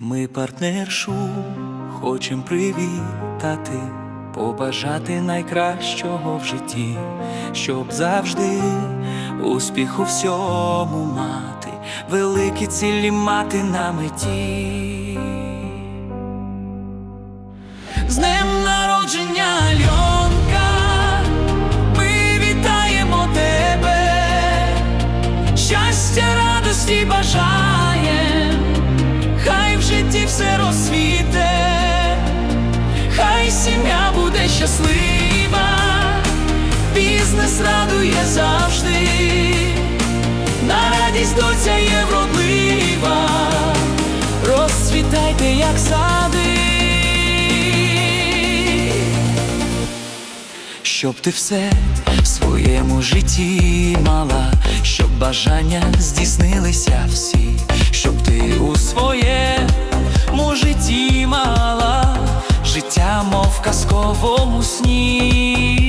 Ми партнершу хочем привітати, побажати найкращого в житті, щоб завжди успіх у всьому мати, великі цілі мати на меті. З днем народження Альонка, ми вітаємо тебе, щастя, радості бажаєм, на доця є вродлива, розцвітайте, як сади. Щоб ти все в своєму житті мала, щоб бажання здійснилися всі, щоб ти у своєму житті мала життя, мов казковому сні.